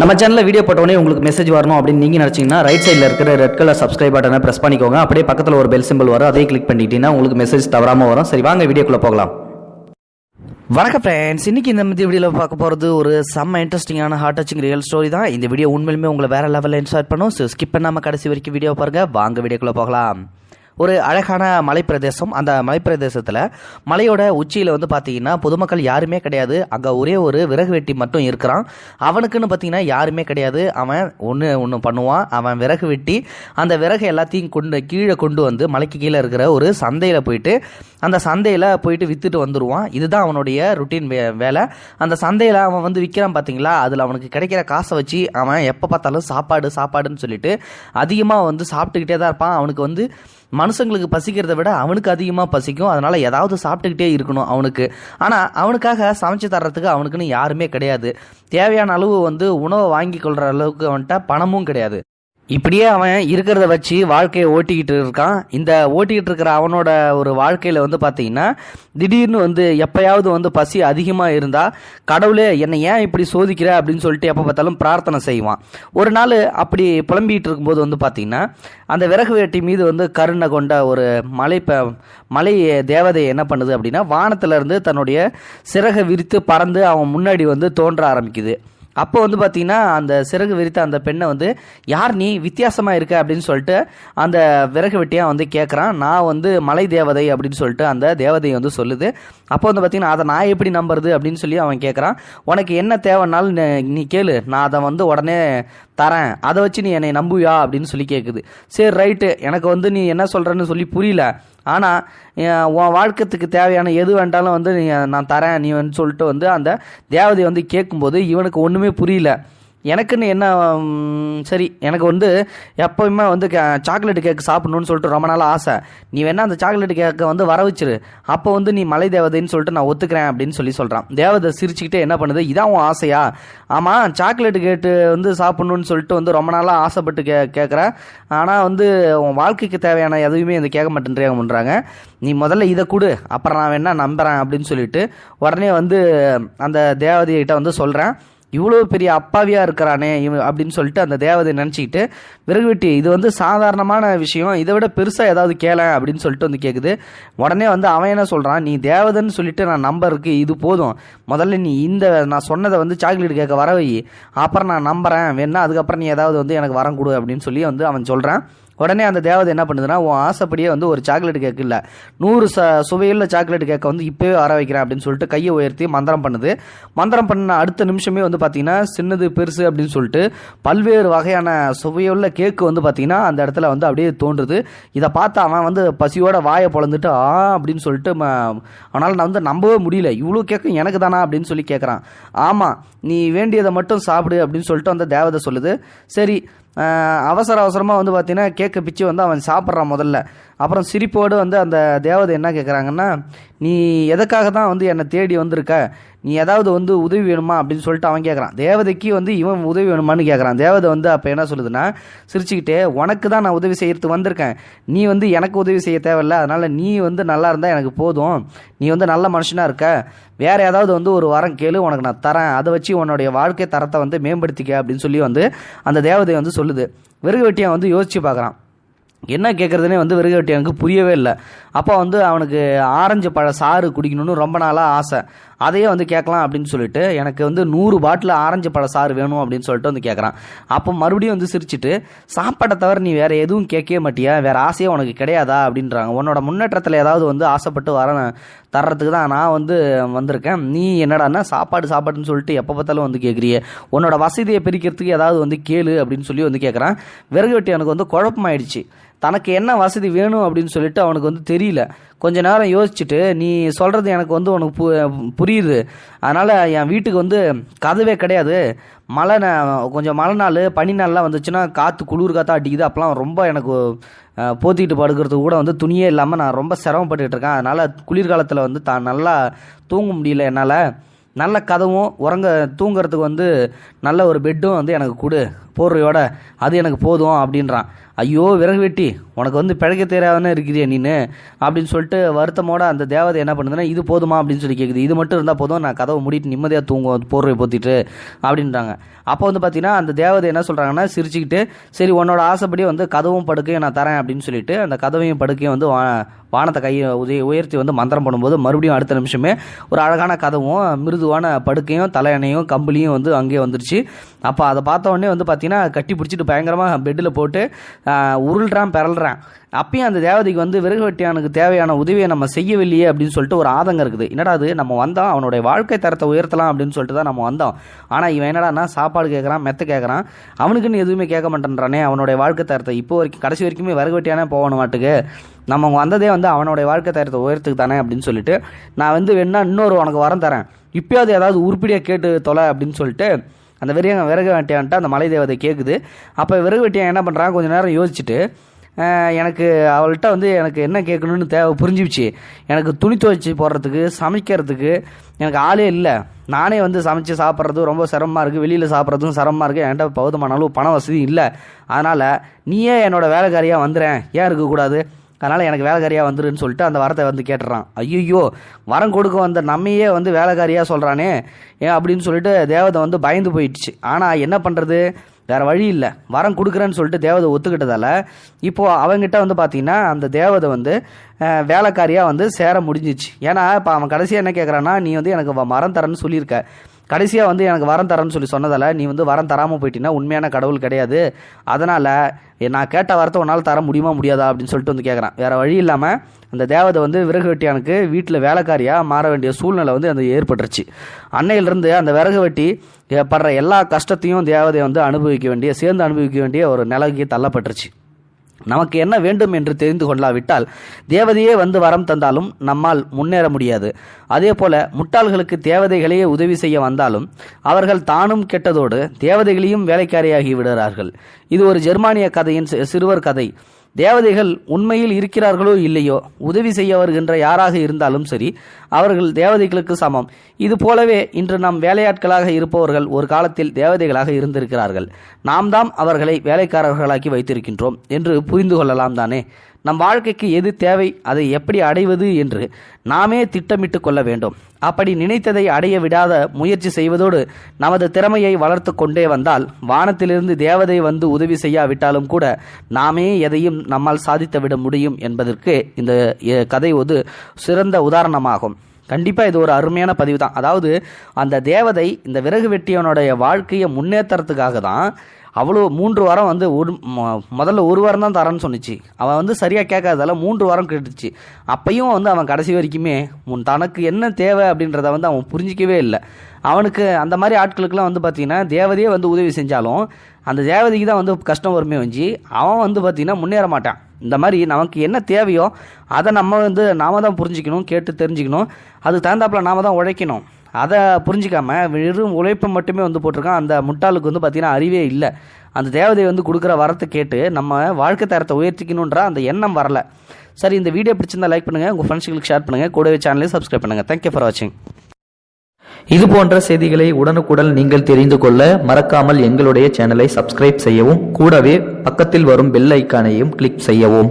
நம்ம சேனலில் வீடியோ போட்டோடனே உங்களுக்கு மெசேஜ் வரணும் அப்படின்னு நீங்கள் நினச்சிங்கன்னா ரைட் சைடில் இருக்கிற ரெட் கலர் சப்ஸ்கிரைப் பட்டனை ப்ரெஸ் பண்ணிக்கோங்க. அப்படியே பக்கத்தில் ஒரு பெல் சிம்பிள் வரும். அதே கிளிக் பண்ணிட்டீங்கன்னா உங்களுக்கு மெசேஜ் தவறாமல் வரும். சரி வாங்க வீடியோக்குள்ளே போகலாம். வணக்கம் ஃப்ரெண்ட்ஸ் இன்னைக்கு இந்த மத்திய வீடியோவில் பார்க்க போகிறது ஒரு செம்ம இன்ட்ரெஸ்டிங்கான ஹார்ட் டச்சிங் ரியல் ஸ்டோரி தான். இந்த வீடியோ உண்மையிலுமே உங்களை வேற லெவலில் இன்ஸ்பயர் பண்ணும். ஸோ ஸ்கிப் பண்ணாமல் கடைசி வரைக்கும் வீடியோ பாருங்கள் வாங்க வீடியோக்குள்ளே போகலாம். ஒரு அழகான மலைப்பிரதேசம். அந்த மலைப்பிரதேசத்தில் மலையோட உச்சியில் வந்து பார்த்தீங்கன்னா பொதுமக்கள் யாருமே கிடையாது. அங்கே ஒரே ஒரு விறகு வெட்டி மட்டும் இருக்கிறான். அவனுக்குன்னு பார்த்தீங்கன்னா யாருமே கிடையாது. அவன் ஒன்று ஒன்று பண்ணுவான். அவன் விறகு வெட்டி அந்த விறகு எல்லாத்தையும் கொண்டு கீழே கொண்டு வந்து மலைக்கு கீழே இருக்கிற ஒரு சந்தையில் போயிட்டு அந்த சந்தையில் போயிட்டு விற்றுட்டு வந்துடுவான் இதுதான் அவனுடைய ருட்டீன் வே வேலை. அந்த சந்தையில் அவன் வந்து விற்கிறான் பார்த்தீங்களா அதில் அவனுக்கு கிடைக்கிற காசை வச்சு அவன் எப்போ பார்த்தாலும் சாப்பாடு சாப்பாடுன்னு சொல்லிட்டு அதிகமாக வந்து சாப்பிட்டுக்கிட்டே தான் இருப்பான். அவனுக்கு வந்து மனுஷங்களுக்கு பசிக்கிறத விட அவனுக்கு அதிகமாக பசிக்கும். அதனால் ஏதாவது சாப்பிட்டுக்கிட்டே இருக்கணும் அவனுக்கு. ஆனால் அவனுக்காக சமைச்சு தர்றதுக்கு அவனுக்குன்னு யாருமே கிடையாது. தேவையான அளவு வந்து உணவை வாங்கி கொள்கிற அளவுக்கு அவன்கிட்ட பணமும் கிடையாது. இப்படியே அவன் இருக்கிறத வச்சு வாழ்க்கையை ஓட்டிக்கிட்டு இருக்கான். இந்த ஓட்டிக்கிட்டு இருக்கிற அவனோட ஒரு வாழ்க்கையில் வந்து பார்த்தீங்கன்னா திடீர்னு வந்து எப்பயாவது வந்து பசி அதிகமாக இருந்தால் கடவுளே என்னை ஏன் இப்படி சோதிக்கிற அப்படின்னு சொல்லிட்டு எப்போ பார்த்தாலும் பிரார்த்தனை செய்வான். ஒரு நாள் அப்படி புலம்பிகிட்டு இருக்கும்போது வந்து பார்த்தீங்கன்னா அந்த விறகு வேட்டி மீது வந்து கருணை கொண்ட ஒரு மலை ப மலை தேவதை என்ன பண்ணுது அப்படின்னா வானத்திலிருந்து தன்னுடைய சிறகை விரித்து பறந்து அவன் முன்னாடி வந்து தோன்ற ஆரம்பிக்குது. அப்போ வந்து பார்த்தீங்கன்னா அந்த சிறகு விரித்த அந்த பெண்ணை வந்து யார் நீ? வித்தியாசமாக இருக்க? அப்படின்னு சொல்லிட்டு அந்த விறகு வெட்டியாக வந்து கேட்குறான் நான் வந்து மலை தேவதை அப்படின்னு சொல்லிட்டு அந்த தேவதையை வந்து சொல்லுது. அப்போ வந்து பார்த்தீங்கன்னா அதை நான் எப்படி நம்புறது? அப்படின்னு சொல்லி அவன் கேட்குறான் உனக்கு என்ன தேவைன்னாலும் நீ- நீ கேளு. நான் அதை வந்து உடனே தரேன். அதை வச்சு நீ என்னை நம்புவியா? அப்படின்னு சொல்லி கேட்குது சரி ரைட்டு. எனக்கு வந்து நீ என்ன சொல்கிறன்னு சொல்லி புரியல. ஆனால் உன் வாழ்க்கத்துக்கு தேவையான எது வேண்டாலும் வந்து நீ நான் தரேன் நீ வந்து சொல்லிட்டு வந்து அந்த தேவதை வந்து கேட்கும்போது இவனுக்கு ஒன்றுமே புரியல. எனக்குன்னு என்ன சரி எனக்கு வந்து எப்போயுமே வந்து சாக்லேட் கேக் சாப்பிடணும்னு சொல்லிட்டு ரொம்ப நாள் ஆசை. நீ வேணா அந்த சாக்லேட் கேக்கை வந்து வர வச்சிரு. அப்போ வந்து நீ மலை தேவதைன்னு சொல்லிட்டு நான் ஒத்துக்கிறேன் அப்படின்னு சொல்லி சொல்கிறான் தேவதை சிரிச்சுக்கிட்டே என்ன பண்ணுது? இதான் உன் ஆசையா? ஆமாம் சாக்லேட் கேட்டு வந்து சாப்பிட்ணுன்னு சொல்லிட்டு வந்து ரொம்ப நாளாக ஆசைப்பட்டு கே கேட்குற ஆனால் வந்து உன் வாழ்க்கைக்கு தேவையான எதுவுமே இந்த கேட்க மாட்டேன்றாங்க நீ முதல்ல இதை கொடு. அப்புறம் நான் வேணா நம்புறேன் அப்படின்னு சொல்லிட்டு உடனே வந்து அந்த தேவதைகிட்ட வந்து சொல்கிறேன் இவ்வளோ பெரிய அப்பாவியாக இருக்கிறானே இவன் அப்படின்னு சொல்லிட்டு அந்த தேவதை நினச்சிக்கிட்டு விறகு வெட்டி இது வந்து சாதாரணமான விஷயம் இதை விட பெருசாக ஏதாவது கேள அப்படின்னு சொல்லிட்டு வந்து கேட்குது உடனே வந்து அவன் என்ன சொல்கிறான் நீ தேவதைன்னு சொல்லிட்டு நான் நம்பருக்கு இது போதும். முதல்ல நீ இந்த நான் சொன்னதை வந்து சாக்லேட் கேட்க வர வை. அப்புறம் நான் நம்புறேன். வேணா அதுக்கப்புறம் நீ ஏதாவது வந்து எனக்கு வரம் கொடு அப்படின்னு சொல்லி வந்து அவன் சொல்கிறான் உடனே அந்த தேவதை என்ன பண்ணுதுன்னா உன் ஆசைப்படியே வந்து ஒரு சாக்லேட் கேக் இல்லை. நூறு ச சுவையுள்ள சாக்லேட் கேக்கை வந்து இப்போவே வர வைக்கிறேன் அப்படின்னு சொல்லிட்டு கையை உயர்த்தி மந்திரம் பண்ணுது. மந்திரம் பண்ண அடுத்த நிமிஷமே வந்து பார்த்தீங்கன்னா சின்னது பெருசு அப்படின்னு சொல்லிட்டு பல்வேறு வகையான சுவையுள்ள கேக்கு வந்து பார்த்தீங்கன்னா அந்த இடத்துல வந்து அப்படியே தோன்றுது. இதை பார்த்து அவன் வந்து பசியோட வாயை பொழந்துட்டு ஆ அப்படின்னு சொல்லிட்டு அவனால் நான் வந்து நம்பவே முடியல. இவ்வளோ கேக்கு எனக்கு தானா அப்படின்னு சொல்லி கேட்குறான் ஆமாம் நீ வேண்டியதை மட்டும் சாப்பிடு அப்படின்னு சொல்லிட்டு அந்த தேவதை சொல்லுது. சரி அவசர அவசரமாக வந்து பார்த்தீங்கன்னா கேக்கை பிச்சு வந்து அவன் சாப்பிட்றான் முதல்ல. அப்புறம் சிரிப்போடு வந்து அந்த தேவதை என்ன கேட்குறாங்கன்னா நீ எதுக்காக தான் வந்து என்னை தேடி வந்திருக்க? நீ ஏதாவது வந்து உதவி வேணுமா அப்படின்னு சொல்லிட்டு அவன் கேட்குறான் தேவதைக்கு வந்து இவன் உதவி வேணுமான்னு கேட்குறான் தேவதை வந்து அப்போ என்ன சொல்லுதுன்னா சிரிச்சுக்கிட்டே உனக்கு தான் நான் உதவி செய்யறதுக்கு வந்திருக்கேன். நீ வந்து எனக்கு உதவி செய்ய தேவையில்ல. அதனால் நீ வந்து நல்லா இருந்தால் எனக்கு போதும். நீ வந்து நல்ல மனுஷனாக இருக்க. வேற ஏதாவது வந்து ஒரு வாரம் கேளு உனக்கு நான் தரேன். அதை வச்சு உன்னுடைய வாழ்க்கை தரத்தை வந்து மேம்படுத்திக்க அப்படின்னு சொல்லி வந்து அந்த தேவதை வந்து சொல்லுது. விறகு வந்து யோசிச்சு பார்க்குறான் என்ன கேட்குறதுனே வந்து விறகு வெட்டியனுக்கு புரியவே இல்லை. அப்போ வந்து அவனுக்கு ஆரஞ்சு பழ சாறு குடிக்கணும்னு ரொம்ப நாளாக ஆசை. அதையே வந்து கேட்கலாம் அப்படின்னு சொல்லிட்டு எனக்கு வந்து நூறு பாட்டில் ஆரஞ்சு பழ சாறு வேணும் அப்படின்னு சொல்லிட்டு வந்து கேட்குறான். அப்போ மறுபடியும் வந்து சிரிச்சிட்டு சாப்பாட்டை தவிர நீ வேறு எதுவும் கேட்கவே மாட்டியா? வேறு ஆசையே உனக்கு கிடையாதா? அப்படின்றாங்க. உன்னோட முன்னேற்றத்தில் ஏதாவது வந்து ஆசைப்பட்டு வர தர்றதுக்கு தான் நான் வந்து வந்திருக்கேன். நீ என்னடானா சாப்பாடு சாப்பாடுன்னு சொல்லிட்டு எப்போ பார்த்தாலும் வந்து கேட்குறியே. உன்னோட வசதியை பிரிக்கிறதுக்கு ஏதாவது வந்து கேளு அப்படின்னு சொல்லி வந்து கேட்குறான். விறகு வெட்டி எனக்கு வந்து குழப்பமாயிடுச்சு. தனக்கு என்ன வசதி வேணும் அப்படின்னு சொல்லிட்டு அவனுக்கு வந்து தெரியல. கொஞ்ச நேரம் யோசிச்சுட்டு நீ சொல்கிறது எனக்கு வந்து உனக்கு பு புரியுது. அதனால் என் வீட்டுக்கு வந்து கதவே கிடையாது. மழை கொஞ்சம் மழை நாள் பனி நாள்லாம் வந்துச்சுன்னா காற்று குளிர் காற்றா அடிக்குது. அப்போலாம் ரொம்ப எனக்கு போத்திக்கிட்டு போத்திட்டு படுக்கிறதுக்கு கூட வந்து துணியே இல்லாமல் நான் ரொம்ப சிரமப்பட்டுக்கிட்டு இருக்கேன். அதனால் குளிர்காலத்தில் வந்து தான் நல்லா தூங்க முடியல என்னால். நல்ல கதவும் உறங்க தூங்குறதுக்கு வந்து நல்ல ஒரு பெட்டும் வந்து எனக்கு கொடு. போர்வையோட அது எனக்கு போதும் அப்படின்றான். ஐயோ விறகு வெட்டி உனக்கு வந்து பிழைக்க தெரியாதானே இருக்கிறியே நீனு அப்படின்னு சொல்லிட்டு வருத்தமோட அந்த தேவதை என்ன பண்ணுதுன்னா இது போதுமா? அப்படின்னு சொல்லி கேட்குது இது மட்டும் இருந்தால் போதும் நான் கதவை மூடிட்டு நிம்மதியாக தூங்குவோம் போர்வை போத்திட்டு அப்படின்றாங்க. அப்போ வந்து பார்த்தீங்கன்னா அந்த தேவதை என்ன சொல்கிறாங்கன்னா சிரிச்சுக்கிட்டு சரி உன்னோட ஆசைப்படி வந்து கதவும் படுக்கையும் நான் தரேன் அப்படின்னு சொல்லிட்டு அந்த கதவையும் படுக்கையும் வந்து வா- வானத்தை கையை உதய உயர்த்தி வந்து மந்திரம் பண்ணும்போது மறுபடியும் அடுத்த நிமிஷமே ஒரு அழகான கதவும் மிருதுவான படுக்கையும் தலையணையும் கம்பளியும் வந்து அங்கேயே வந்துருச்சு. அப்போ அதை பார்த்த உடனே வந்து பார்த்தீங்கன்னா கட்டி பிடிச்சிட்டு பயங்கரமாக பெட்டில் போட்டு உருள்றான் பிறல்றான் அப்பயும் அந்த தேவதைக்கு வந்து விறகு வெட்டியானுக்கு தேவையான உதவியை நம்ம செய்யவில்லையே அப்படின்னு சொல்லிட்டு ஒரு ஆதங்கம் இருக்குது. என்னடா அது? நம்ம வந்தோம் அவனுடைய வாழ்க்கை தரத்தை உயர்த்தலாம் அப்படின்னு சொல்லிட்டு தான் நம்ம வந்தோம். ஆனால் இவன் என்னடான்னா சாப்பாடு கேட்குறான் மெத்த கேட்குறான் அவனுக்குன்னு எதுவுமே கேட்க மாட்டேன்றானே. அவனுடைய வாழ்க்கை தரத்தை. இப்போ வரைக்கும் கடைசி வரைக்குமே விறகு வெட்டியானே போகணும் மாட்டுக்கு. நம்ம வந்ததே வந்து அவனுடைய வாழ்க்கை தரத்தை உயர்த்துக்கு தானே அப்படின்னு சொல்லிட்டு நான் வந்து வேணா இன்னொரு உனக்கு வரம் தரேன். இப்போயாவது ஏதாவது உருப்படியாக கேட்டு தொலை அப்படின்னு சொல்லிட்டு அந்த விறகு விறகு வெட்டியான்ட்டு அந்த மலை தேவதை கேட்குது அப்போ விறகு வெட்டியான் என்ன பண்ணுறான் கொஞ்சம் நேரம் யோசிச்சுட்டு எனக்கு அவள்கிட்ட வந்து எனக்கு என்ன கேட்கணும்னு தேவை புரிஞ்சுச்சு எனக்கு துணி துவைச்சி போடுறதுக்கு சமைக்கிறதுக்கு எனக்கு ஆளே இல்லை. நானே வந்து சமைச்சு சாப்பிட்றது ரொம்ப சிரமமாக இருக்குது வெளியில் சாப்பிட்றதும் சிரமமாக இருக்குது என்கிட்ட போதுமான அளவு பண வசதி இல்லை. அதனால் நீயே என்னோட வேலைக்காரியாக வந்துடுறேன் ஏன் இருக்கக்கூடாது? அதனால் எனக்கு வேலைக்காரியாக வந்துருன்னு சொல்லிட்டு அந்த வரத்தை வந்து கேட்டுறான். ஐயோ வரம் கொடுக்க வந்த நம்மையே வந்து வேலைக்காரியாக சொல்கிறானே ஏன் அப்படின்னு சொல்லிட்டு தேவதை வந்து பயந்து போயிடுச்சு. ஆனால் என்ன பண்ணுறது வேறு வழி இல்லை. வரம் கொடுக்குறேன்னு சொல்லிட்டு தேவதை ஒத்துக்கிட்டதால இப்போது அவங்ககிட்ட வந்து பார்த்தீங்கன்னா அந்த தேவதை வந்து வேலைக்காரியாக வந்து சேர முடிஞ்சிச்சு. ஏன்னா இப்போ அவன் கடைசியாக என்ன கேட்குறான்னா நீ வந்து எனக்கு வ- மரம் தரேன்னு சொல்லியிருக்க. கடைசியாக வந்து எனக்கு வரம் தரேன்னு சொல்லி சொன்னதால் நீ வந்து வரம் தராமல் போயிட்டீங்கன்னா உண்மையான கடவுள் கிடையாது. அதனால் நான் கேட்ட வரத்தை உன்னால் தர முடியுமா முடியாதா அப்படின்னு சொல்லிட்டு வந்து கேட்குறான் வேறு வழி இல்லாமல் அந்த தேவதை வந்து விறகு வெட்டியானுக்கு வீட்டில் வேலைக்காரியாக மாற வேண்டிய சூழ்நிலை வந்து அந்த ஏற்பட்டுருச்சு. அன்னையிலிருந்து அந்த விறகு வெட்டி படுற எல்லா கஷ்டத்தையும் தேவதை வந்து அனுபவிக்க வேண்டிய சேர்ந்து அனுபவிக்க வேண்டிய ஒரு நிலைக்கு தள்ளப்பட்டுருச்சு. நமக்கு என்ன வேண்டும் என்று தெரிந்து கொள்ளாவிட்டால் தேவதையே வந்து வரம் தந்தாலும் நம்மால் முன்னேற முடியாது. அதே போல முட்டாள்களுக்கு தேவதைகளையே உதவி செய்ய வந்தாலும் அவர்கள் தானும் கெட்டதோடு தேவதைகளையும் வேலைக்காரியாகி விடுகிறார்கள். இது ஒரு ஜெர்மானிய கதையின் சிறுவர் கதை. தேவதைகள் உண்மையில் இருக்கிறார்களோ இல்லையோ உதவி செய்ய வருகின்ற யாராக இருந்தாலும் சரி அவர்கள் தேவதைகளுக்கு சமம். இது போலவே இன்று நாம் வேலையாட்களாக இருப்பவர்கள் ஒரு காலத்தில் தேவதைகளாக இருந்திருக்கிறார்கள். நாம் தாம் அவர்களை வேலைக்காரர்களாக்கி வைத்திருக்கின்றோம் என்று புரிந்து கொள்ளலாம் தானே? நம் வாழ்க்கைக்கு எது தேவை அதை எப்படி அடைவது என்று நாமே திட்டமிட்டு கொள்ள வேண்டும். அப்படி நினைத்ததை அடைய விடாத முயற்சி செய்வதோடு நமது திறமையை வளர்த்து கொண்டே வந்தால் வானத்திலிருந்து தேவதை வந்து உதவி செய்யாவிட்டாலும் கூட நாமே எதையும் நம்மால் சாதித்துவிட முடியும் என்பதற்கு இந்த எ, கதை ஒரு சிறந்த உதாரணமாகும். கண்டிப்பாக இது ஒரு அருமையான பதிவு தான் அதாவது அந்த தேவதை இந்த விறகு வெட்டியவனுடைய வாழ்க்கையை முன்னேற்றத்துக்காக தான் அவ்வளோ மூன்று வாரம் வந்து ஒரு மொ- முதல்ல ஒரு வாரம் தான் தரேன்னு சொன்னிச்சு. அவன் வந்து சரியாக கேட்காததால மூன்று வாரம் கேட்டுச்சு. அப்பையும் வந்து அவன் கடைசி வரைக்குமே முன் தனக்கு என்ன தேவை? அப்படின்றத வந்து அவன் புரிஞ்சிக்கவே இல்லை. அவனுக்கு அந்த மாதிரி ஆட்களுக்கெல்லாம் வந்து பார்த்திங்கன்னா தேவதையே வந்து உதவி செஞ்சாலும் அந்த தேவதைக்கு தான் வந்து கஷ்டம் வருமே வஞ்சி அவன் வந்து பார்த்திங்கன்னா முன்னேற மாட்டான். இந்த மாதிரி நமக்கு என்ன தேவையோ அதை நம்ம வந்து நாம தான் புரிஞ்சுக்கணும் கேட்டு தெரிஞ்சுக்கணும். அதுக்கு தகுந்தாப்பில் நாம தான் உழைக்கணும். அதை புரிஞ்சிக்காம வெறும் உழைப்பை மட்டுமே வந்து போட்டிருக்கான். அந்த முட்டாளுக்கு வந்து பார்த்தீங்கன்னா அறிவே இல்லை. அந்த தேவதை வந்து கொடுக்குற வரத்தை கேட்டு நம்ம வாழ்க்கை தரத்தை உயர்த்திக்கணுன்ற அந்த எண்ணம் வரல. சரி இந்த வீடியோ பிடிச்சிருந்தா லைக் பண்ணுங்கள் உங்கள் ஃப்ரெண்ட்ஸுங்களுக்கு ஷேர் பண்ணுங்கள் கூடவே சேனலையும் சப்ஸ்கிரைப் பண்ணுங்கள் தேங்க்யூ ஃபார் வாட்சிங் இது போன்ற செய்திகளை உடனுக்குடன் நீங்கள் தெரிந்து கொள்ள மறக்காமல் எங்களுடைய சேனலை சப்ஸ்கிரைப் செய்யவும் கூடவே பக்கத்தில் வரும் பெல் ஐக்கானையும் கிளிக் செய்யவும்.